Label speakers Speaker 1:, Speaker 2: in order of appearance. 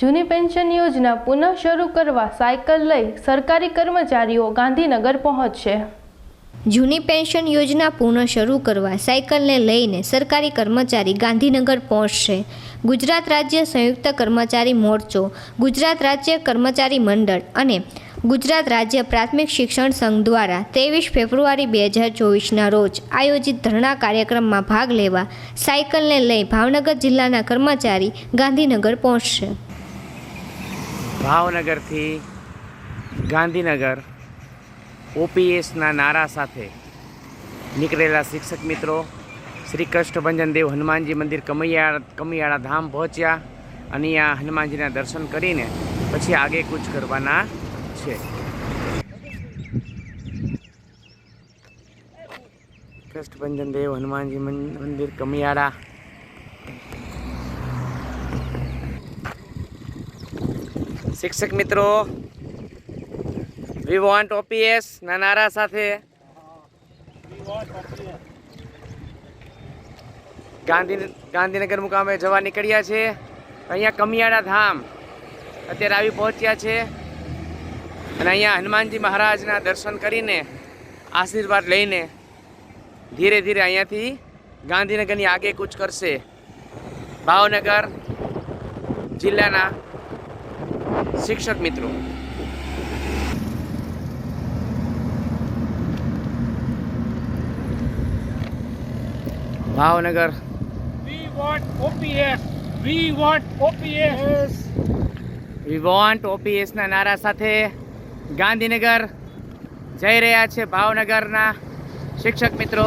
Speaker 1: જૂની પેન્શન યોજના પુનઃ શરૂ કરવા સાયકલ લઈ સરકારી કર્મચારીઓ ગાંધીનગર પહોંચશે.
Speaker 2: જૂની પેન્શન યોજના પુનઃ શરૂ કરવા સાયકલને લઈને સરકારી કર્મચારી ગાંધીનગર પહોંચશે. ગુજરાત રાજ્ય સંયુક્ત કર્મચારી મોરચો, ગુજરાત રાજ્ય કર્મચારી મંડળ અને ગુજરાત રાજ્ય પ્રાથમિક શિક્ષણ સંઘ દ્વારા ત્રેવીસ ફેબ્રુઆરી બે હજાર ચોવીસના રોજ આયોજિત ધરણા કાર્યક્રમમાં ભાગ લેવા સાયકલને લઈ ભાવનગર જિલ્લાના કર્મચારી ગાંધીનગર પહોંચશે.
Speaker 3: ભાવનગરથી ગાંધીનગર ઓપીએસના નારા સાથે નીકળેલા શિક્ષક મિત્રો, શ્રી કૃષ્ણભંજન દેવ હનુમાનજી મંદિર કમૈયા કમિયાળા ધામ પહોંચ્યા અને અહીંયા હનુમાનજીના દર્શન કરીને પછી આગે કૂચ કરવાના છે. કૃષ્ણભંજન દેવ હનુમાનજી મંદિર કમિયાળા શિક્ષક મિત્રો વી વોન્ટ ઓપીએસ ના નારા સાથે. ગાંધી, ગાંધીનગર મુકામે જવા નીકળ્યા છે. અહીંયા કમિયાળા ધામ અત્યારે આવી પહોંચ્યા છે. અને અહીંયા હનુમાનજી મહારાજના દર્શન કરીને, આશીર્વાદ લઈને ધીરે ધીરે અહીંયાથી ગાંધીનગરની આગે કૂચ કરશે. ભાવનગર જિલ્લાના શિક્ષક મિત્રો. Bhavnagar.
Speaker 4: We want OPS we want OPS
Speaker 3: we want OPS ના નારા સાથે ગાંધીનગર જઈ રહ્યા છે ભાવનગરના શિક્ષક મિત્રો.